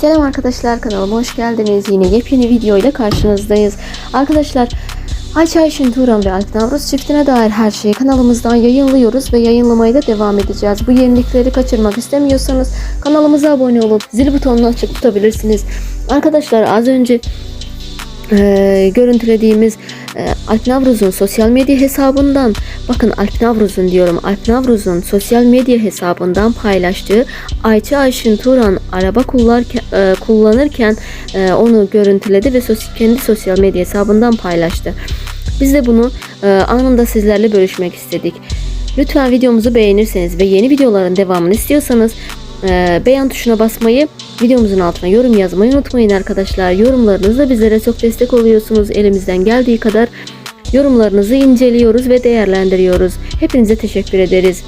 Selam arkadaşlar kanalıma hoş geldiniz. Yine yepyeni video ile karşınızdayız. Arkadaşlar Ayça Ayşin Turan ve Alp Navruz çiftine dair her şeyi kanalımızdan yayınlıyoruz ve yayınlamaya da devam edeceğiz. Bu yenilikleri kaçırmak istemiyorsanız kanalımıza abone olup zil butonunu açık tutabilirsiniz. Arkadaşlar az önce e, görüntülediğimiz e, Alp Navruz'un sosyal medya hesabından bakın Alp Navruz'un diyorum Alp Navruz'un sosyal medya hesabından paylaştığı Ayça Ayşin Turan araba e, kullanırken e, onu görüntüledi ve kendi sosyal medya hesabından paylaştı. Biz de bunu e, anında sizlerle bölüşmek istedik. Lütfen videomuzu beğenirseniz ve yeni videoların devamını istiyorsanız beğen tuşuna basmayı, videomuzun altına yorum yazmayı unutmayın arkadaşlar. Yorumlarınızla bizlere çok destek oluyorsunuz. Elimizden geldiği kadar yorumlarınızı inceliyoruz ve değerlendiriyoruz. Hepinize teşekkür ederiz.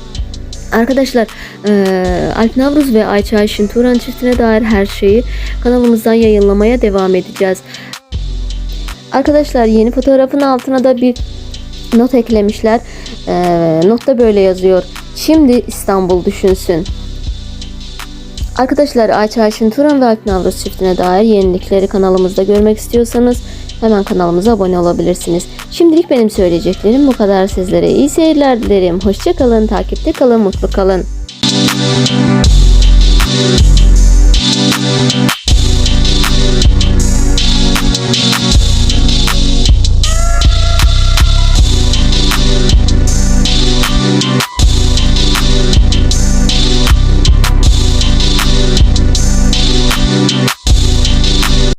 Arkadaşlar eee Alp Navruz ve Ayça Ayşin Turan çiftine dair her şeyi kanalımızdan yayınlamaya devam edeceğiz. Arkadaşlar yeni fotoğrafın altına da bir not eklemişler. Eee notta böyle yazıyor. Şimdi İstanbul düşünsün. Arkadaşlar Ayça Ayşin Turan ve Alp Navruz çiftine dair yenilikleri kanalımızda görmek istiyorsanız hemen kanalımıza abone olabilirsiniz. Şimdilik benim söyleyeceklerim bu kadar sizlere. iyi seyirler dilerim. Hoşçakalın, takipte kalın, mutlu kalın.